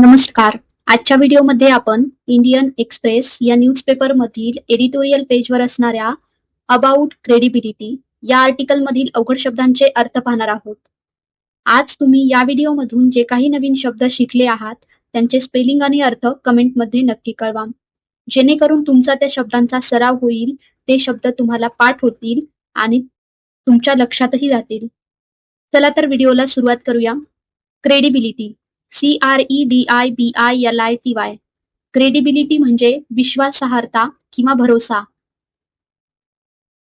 नमस्कार. आजच्या व्हिडिओमध्ये आपण इंडियन एक्सप्रेस या न्यूजपेपर मधील एडिटोरियल पेजवर असणाऱ्या अबाउट क्रेडिबिलिटी या आर्टिकल मधील अवघड शब्दांचे अर्थ पाहणार आहोत. आज तुम्ही या व्हिडिओमधून जे काही नवीन शब्द शिकले आहात त्यांचे स्पेलिंग आणि अर्थ कमेंटमध्ये नक्की कळवा. जेणेकरून तुमचा त्या शब्दांचा सराव होईल ते शब्द तुम्हाला पाठ होतील आणि तुमच्या लक्षातही जातील. चला तर व्हिडिओला सुरुवात करूया. Credibility. C R E D I B I L I T Y credibility म्हणजे विश्वासार्हता किंवा भरोसा.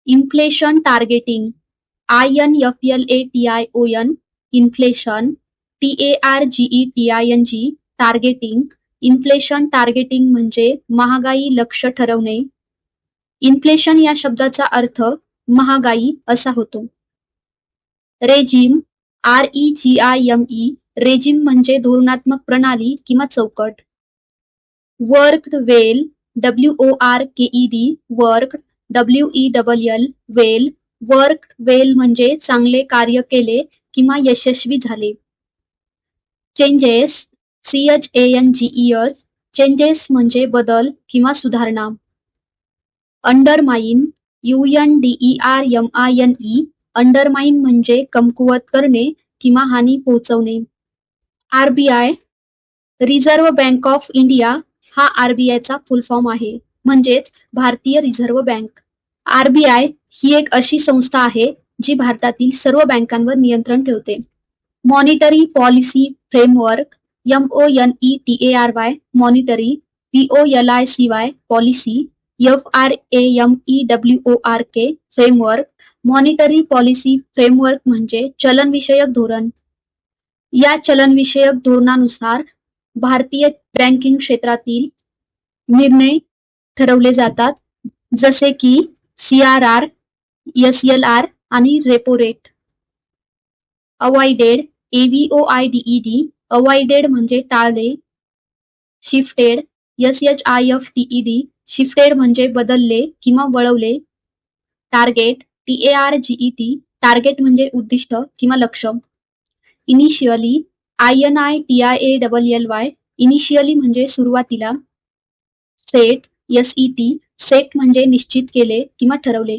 Inflation targeting I N F L A T I O N inflation T A R G E T I N G targeting inflation targeting म्हणजे महागाई लक्ष ठरवणे. Inflation या शब्दाचा अर्थ महागाई असा होतो. Regime R E G I M E regime म्हणजे धोरणात्मक प्रणाली किंवा चौकट. Work well W O R K E D work W E double L well. Work well म्हणजे चांगले कार्य केले किंवा यशस्वी झाले. Changes C H A N G E S changes म्हणजे बदल किंवा सुधारणा. Undermine U N D E R M I N E undermine म्हणजे कमकुवत करणे किंवा हानी पोहोचवणे. RBI Reserve Bank of India हा आरबीआयचा फुल फॉर्म आहे. म्हणजेच भारतीय रिझर्व्ह बँक. आरबीआय ही एक अशी संस्था आहे जी भारतातील सर्व बँकांवर नियंत्रण ठेवते. Monetary policy framework M O N E T A R Y monetary P O L I C Y policy F R A M E W O R K framework monetary policy framework म्हणजे चलनविषयक धोरण. या चलनविषयक धोरणानुसार भारतीय banking क्षेत्रातील निर्णय ठरवले जातात. जसे की C R R S L R आणि repo rate avoided A V O I D E D avoided म्हणजे टाळले shifted S H I F T E D shifted म्हणजे बदलले किंवा वळवले target T A R G E T target म्हणजे उद्दिष्ट किंवा लक्ष्य. Initially I N I T I A double L Y initially म्हणजे सुरुवातीला set S E T set म्हणजे निश्चित केले किंवा ठरवले.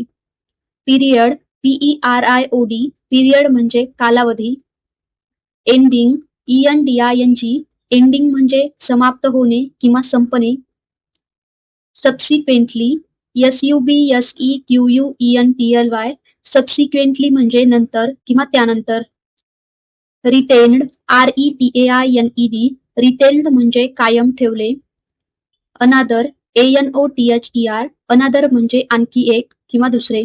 Period P E R I O D period म्हणजे कालावधी. Ending E N D I N G ending म्हणजे समाप्त होणे किंवा संपणे. Subsequently S U B S E Q U E N T L Y subsequently म्हणजे नंतर किंवा त्यानंतर. Retained R E T A I N E D retained म्हणजे कायम ठेवले. Another A N O T H E R another म्हणजे आणखी एक किंवा दुसरे.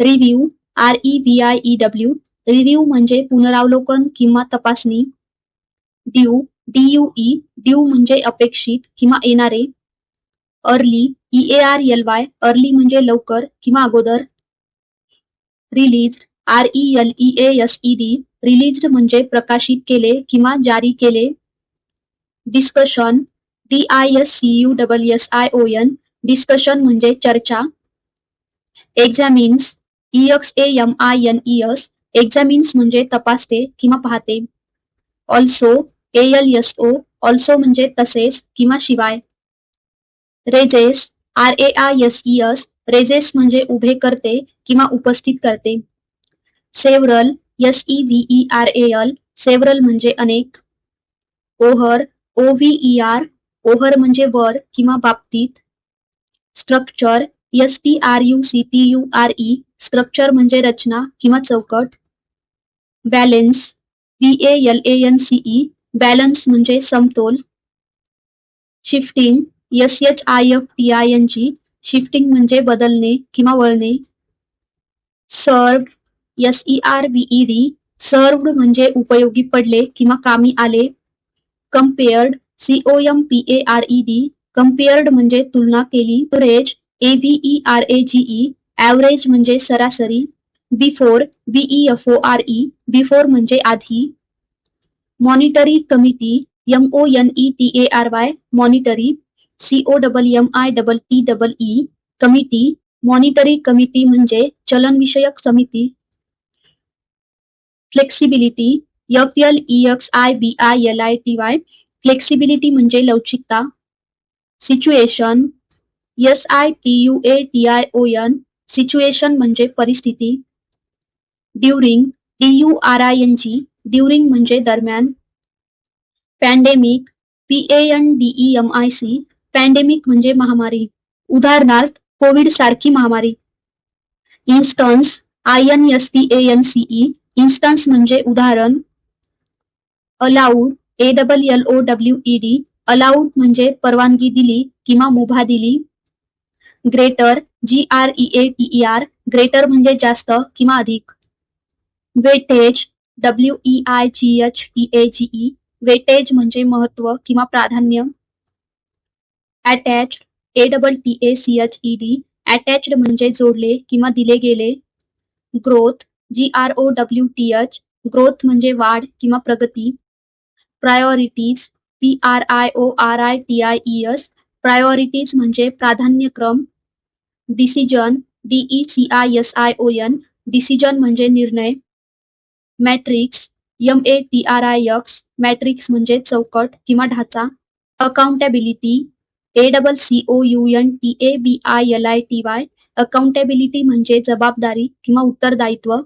Review R E V I E W review म्हणजे पुनरावलोकन किंवा तपासणी. Due D you E due म्हणजे अपेक्षित किंवा येणारे. Early E A R L Y early म्हणजे लवकर किंवा अगोदर. Release R E L E S E D released म्हणजे प्रकाशित केले किंवा जारी केले. Discussion D I S C U double S I O N discussion चर्चा. एक्झामिन्स E x A M I N E S एक्झामिन्स म्हणजे तपासते किंवा पाहते. Also A L S O also तसेच किंवा शिवाय. Raises R A I S E S raises उभे करते किंवा उपस्थित करते. Several S E V E R A L several म्हणजे अनेक. ओहर ओ व्ही ई आर ओहर म्हणजे वर किंवा बाबतीत. Structure S T R U C T U R E structure म्हणजे रचना किंवा चौकट. Balance B A L A N C E balance म्हणजे समतोल. Shifting S H I F T I N G shifting किंवा वळणे. Served S E R E D served म्हणजे उपयोगी पडले किंवा कामी आले. Compared C O M P A R E D compared म्हणजे तुलना केली average A V E R A G E average म्हणजे सरासरी before B E F O R E before म्हणजे आधी. Monetary committee M O N E T A R Y monetary C O double M I double T double E committee monetary committee म्हणजे चलनविषयक समिती. Flexibility F L E X I B I L I T Y flexibility म्हणजे लवचिकता. Situation S I T U A T I O N situation म्हणजे परिस्थिती. During D U R I N G during म्हणजे दरम्यान. Pandemic P A N D E M I C pandemic म्हणजे महामारी. उदाहरणार्थ Covid सारखी महामारी. Instance I N S T A N C E instance म्हणजे उदाहरण. Allowed A double L O W E D allowed म्हणजे परवानगी दिली किंवा मुभा दिली. Greater G R E A T E R greater म्हणजे जास्त किंवा अधिक. Weightage W E I G H T A G E weightage म्हणजे महत्त्व किंवा प्राधान्य. Attach A double T A C H E D attached म्हणजे जोडले किंवा दिले गेले. Growth G R O W T H growth म्हणजे वाढ किंवा प्रगती. Priorities P R I O R I T I E S priorities म्हणजे प्राधान्यक्रम. Decision D E C I S I O N decision म्हणजे निर्णय. Matrix M A T R I X matrix म्हणजे चौकट किंवा ढाचा. Accountability A double C O U N T A B I L I T Y accountability म्हणजे जबाबदारी किंवा उत्तरदायित्व.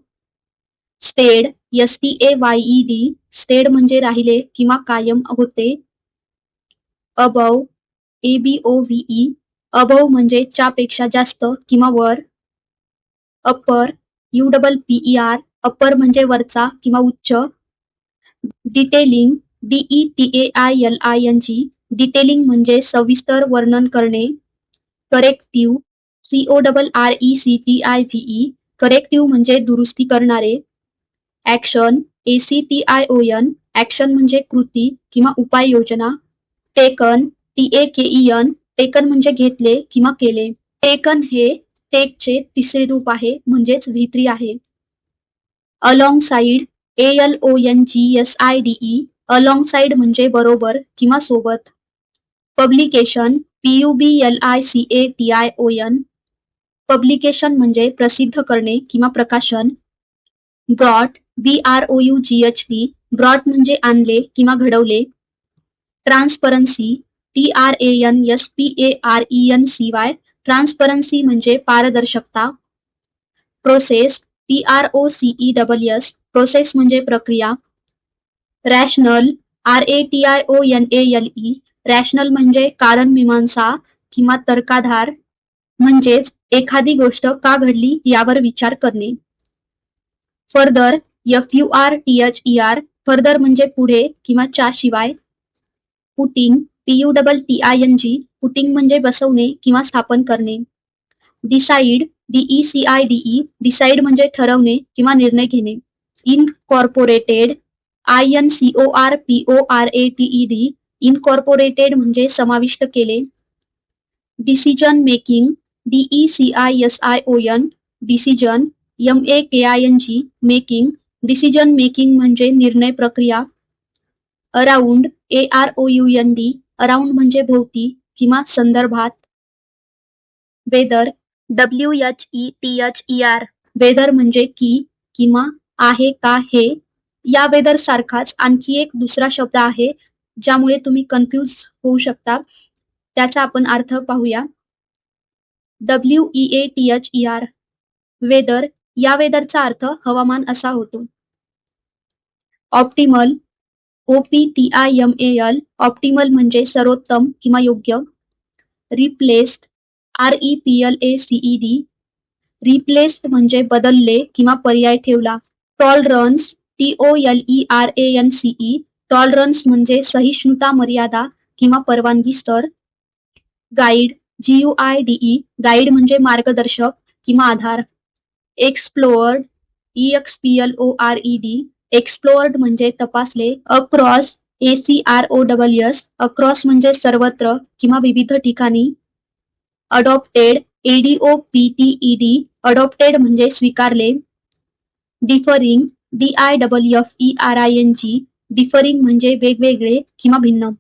Stayed S T A Y E D stayed म्हणजे राहिले किंवा कायम होते. Above A B O V above म्हणजे च्यापेक्षा जास्त किंवा वर. Upper U double P E R upper म्हणजे वरचा किंवा उच्च. Detailing D E T A I L I N G detailing म्हणजे सविस्तर वर्णन करणे. Corrective C O double R E C T I V E corrective म्हणजे दुरुस्ती करणारे. Action A C T I O N action म्हणजे कृती किंवा उपाययोजना. Taken T A K E N taken म्हणजे घेतले किंवा केले. टेकन हे टेकचे तिसरे रूप आहे म्हणजेच व्ही आहे. Alongside A L O N G S I D E alongside म्हणजे बरोबर किंवा सोबत. Publication P U B L I C A T I O N publication म्हणजे प्रसिद्ध करणे किंवा प्रकाशन. Brought B R O U G H D brought म्हणजे आणले किंवा घडवले. Transparency T R A N S P A R E N C Y transparency म्हणजे पारदर्शकता. Process P R O C E double S process म्हणजे प्रक्रिया. Rationale R A T I O N A L E rationale म्हणजे कारण मीमांसा किंवा तर्काधार म्हणजेच एखादी गोष्ट का घडली यावर विचार करणे. Further F U R T H E R further म्हणजे पुढे किंवा च्या शिवाय putting P U double T I N G putting म्हणजे बसवणे किंवा स्थापन करणे. Decide D E C I D E decide म्हणजे ठरवणे किंवा निर्णय घेणे. Incorporated I N C O R P O R A T E D incorporated म्हणजे समाविष्ट केले. Decision making D E C I S I O N decision M A K I N G making decision making म्हणजे निर्णय प्रक्रिया around A R O U N D around म्हणजे भोवती किंवा संदर्भात weather W H E T H E R weather म्हणजे की किंवा आहे का हे या वेदर सारखाच आणखी एक दुसरा शब्द आहे ज्यामुळे तुम्ही कन्फ्यूज होऊ शकता. त्याचा आपण अर्थ पाहूया. W E A T H E R weather या वेदरचा अर्थ हवामान असा होतो. Optimal O P T I M A L optimal म्हणजे सर्वोत्तम किंवा योग्य. Replaced R E P L A C E D replaced म्हणजे बदलले किंवा पर्याय ठेवला. Tolerance T O L E R A N C E tolerance म्हणजे सहिष्णुता मर्यादा किंवा परवानगी स्तर. Guide G U I D E guide म्हणजे मार्गदर्शक किंवा आधार. Explore E X P L O R E D explored म्हणजे तपासले across A C R O double S across म्हणजे सर्वत्र किंवा विविध ठिकाणी. Adopted A D O P T E D adopted म्हणजे स्वीकारले. Differing D I double F E R I N G differing म्हणजे वेगवेगळे किंवा भिन्न.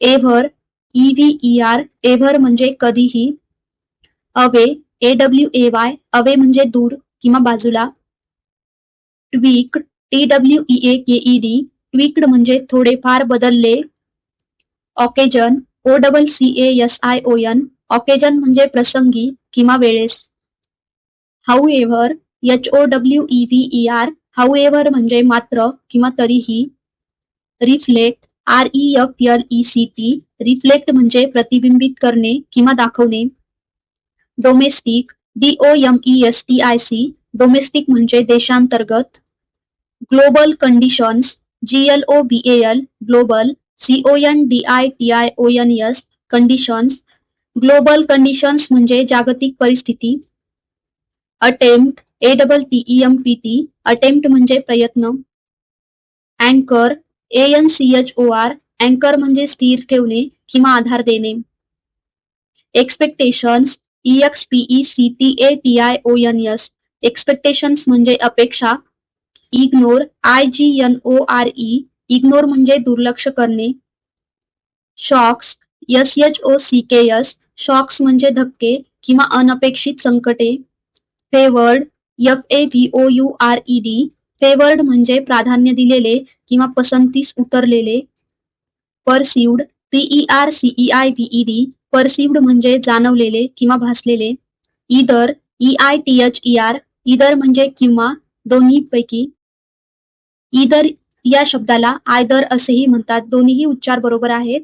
Ever E V E R ever म्हणजे कधीही. Away A W A Y away म्हणजे दूर किंवा बाजूला. Tweak T W E A K E D tweaked म्हणजे थोडेफार बदलले. Occasion O double C S I O N occasion म्हणजे प्रसंगी किंवा वेळेस. However H O W E V E R however म्हणजे मात्र किंवा तरीही. Reflect R E F L E C T reflect म्हणजे प्रतिबिंबित करणे किंवा दाखवणे. Domestic D O M E S T I C domestic देशांतर्गत. Global conditions G L O B L global C O N D I T I O N S conditions global म्हणजे जागतिक परिस्थिती. Attempt A double T E M P T attempt प्रयत्न. अँकर A N C H O R म्हणजे स्थिर किंवा आधार देणे. Expectations E X C T A T I O N S expectations म्हणजे अपेक्षा. Ignore I G N O R E ignore म्हणजे दुर्लक्ष करणे. Shocks S H O C K S shocks म्हणजे धक्के किंवा अनपेक्षित संकटे. Favoured F A V O U R E D favoured म्हणजे प्राधान्य दिलेले किंवा पसंतीस उतरलेले. Perceived P E R C E I V E D perceived म्हणजे जाणवलेले किंवा भासलेले. Either E I T H E R either म्हणजे किंवा दोन्ही पैकी इदर या शब्दाला आयदर असेही म्हणतात. दोन्हीही उच्चार बरोबर आहेत.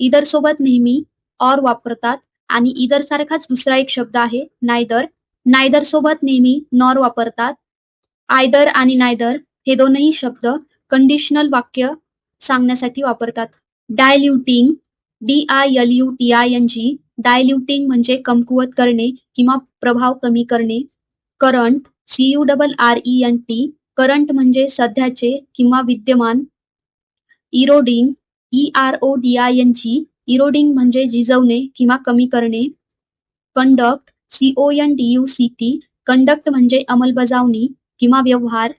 इदर सोबत नेहमी ऑर वापरतात आणि इदर सारखाच दुसरा एक शब्द आहे नायदर. नायदर सोबत नेहमी नॉर वापरतात. आयदर आणि नायदर हे दोनही शब्द कंडिशनल वाक्य सांगण्यासाठी वापरतात. Diluting D I L U T I N G. Diluting म्हणजे कमकुवत करणे किंवा प्रभाव कमी करणे. Current C U double R E N T current म्हणजे सध्याचे किंवा विद्यमान eroding E R O D I N G eroding म्हणजे झिजवणे किंवा कमी करणे conduct C O N D U C T conduct म्हणजे अंमलबजावणी किंवा व्यवहार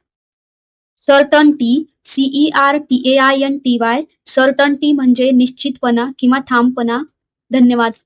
certainty C E R T A I N T Y certainty म्हणजे निश्चितपणा किंवा ठामपणा. धन्यवाद.